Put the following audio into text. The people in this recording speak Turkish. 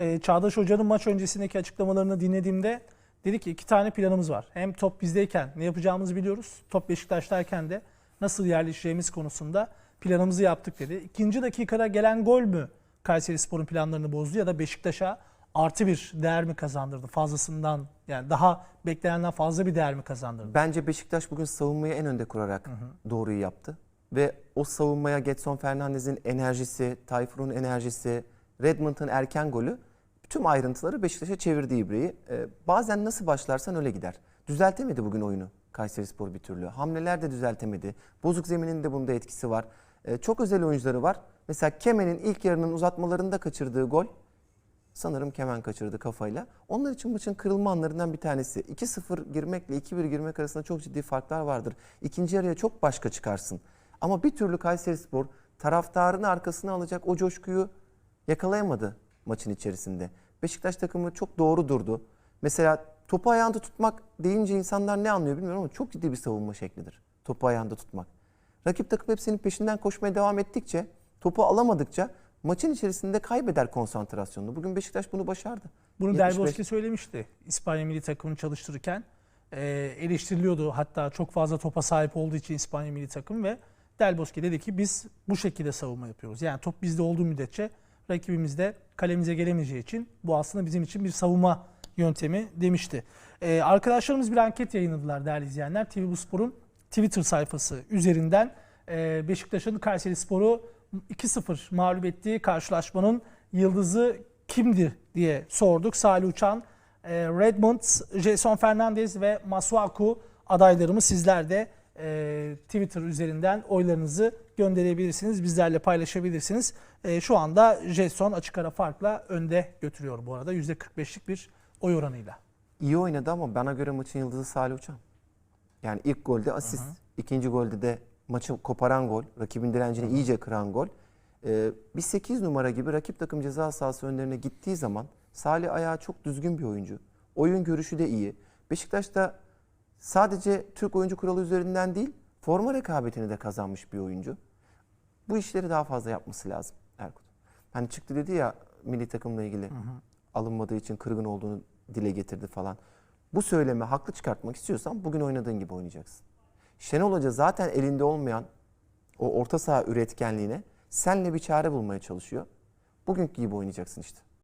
e, Çağdaş Hoca'nın maç öncesindeki açıklamalarını dinlediğimde dedi ki iki tane planımız var. Hem top bizdeyken ne yapacağımızı biliyoruz. Top Beşiktaş'tayken de nasıl yerleşeceğimiz konusunda planımızı yaptık dedi. İkinci dakikada gelen gol mü Kayseri Spor'un planlarını bozdu ya da Beşiktaş'a artı bir değer mi kazandırdı? Fazlasından yani daha beklenenden fazla bir değer mi kazandırdı? Bence Beşiktaş bugün savunmayı en önde kurarak doğruyu yaptı. Ve o savunmaya Getson Fernandez'in enerjisi, Tayfur'un enerjisi, Redmond'ın erken golü tüm ayrıntıları Beşiktaş'a çevirdi İbre'yi. Ee, bazen nasıl başlarsan öyle gider. Düzeltemedi bugün oyunu Kayserispor bir türlü. Hamleler de düzeltemedi. Bozuk zeminin de bunda etkisi var. Ee, çok özel oyuncuları var. Mesela Kemen'in ilk yarının uzatmalarında kaçırdığı gol Sanırım Kemen kaçırdı kafayla. Onlar için maçın kırılma anlarından bir tanesi. 2-0 girmekle 2-1 girmek arasında çok ciddi farklar vardır. İkinci yarıya çok başka çıkarsın. Ama bir türlü Kayserispor taraftarını arkasına alacak o coşkuyu yakalayamadı maçın içerisinde. Beşiktaş takımı çok doğru durdu. Mesela topu ayağında tutmak deyince insanlar ne anlıyor bilmiyorum ama çok ciddi bir savunma şeklidir. Topu ayağında tutmak. Rakip takım hep senin peşinden koşmaya devam ettikçe, topu alamadıkça maçın içerisinde kaybeder konsantrasyonunu. Bugün Beşiktaş bunu başardı. Bunu 75 Del Bosque söylemişti İspanya milli takımını çalıştırırken. E, eleştiriliyordu hatta çok fazla topa sahip olduğu için İspanya milli takım ve Del Bosque dedi ki biz bu şekilde savunma yapıyoruz. Yani top bizde olduğu müddetçe rakibimiz de kalemize gelemeyeceği için bu aslında bizim için bir savunma yöntemi demişti. E, arkadaşlarımız bir anket yayınladılar değerli izleyenler. TV Bu Spor'un Twitter sayfası üzerinden e, Beşiktaş'ın Kayseri Spor'u 2-0 mağlup ettiği karşılaşmanın yıldızı kimdir diye sorduk. Salih Uçan, e, Redmond, Jason Fernandez ve Masuaku adaylarımız sizler de e, Twitter üzerinden oylarınızı gönderebilirsiniz. Bizlerle paylaşabilirsiniz. E, şu anda Jason açık ara farkla önde götürüyor bu arada. %45'lik bir oy oranıyla. iyi oynadı ama bana göre maçın yıldızı Salih Uçan. Yani ilk golde asist, ikinci golde de maçı koparan gol, rakibin direncini iyice kıran gol. Ee, bir 8 numara gibi rakip takım ceza sahası önlerine gittiği zaman Salih ayağı çok düzgün bir oyuncu. Oyun görüşü de iyi. Beşiktaş'ta sadece Türk oyuncu kuralı üzerinden değil, forma rekabetini de kazanmış bir oyuncu. Bu işleri daha fazla yapması lazım Erkut. Hani çıktı dedi ya milli takımla ilgili alınmadığı için kırgın olduğunu dile getirdi falan. Bu söylemi haklı çıkartmak istiyorsan bugün oynadığın gibi oynayacaksın. Şenol Hoca zaten elinde olmayan o orta saha üretkenliğine senle bir çare bulmaya çalışıyor. Bugünkü gibi oynayacaksın işte.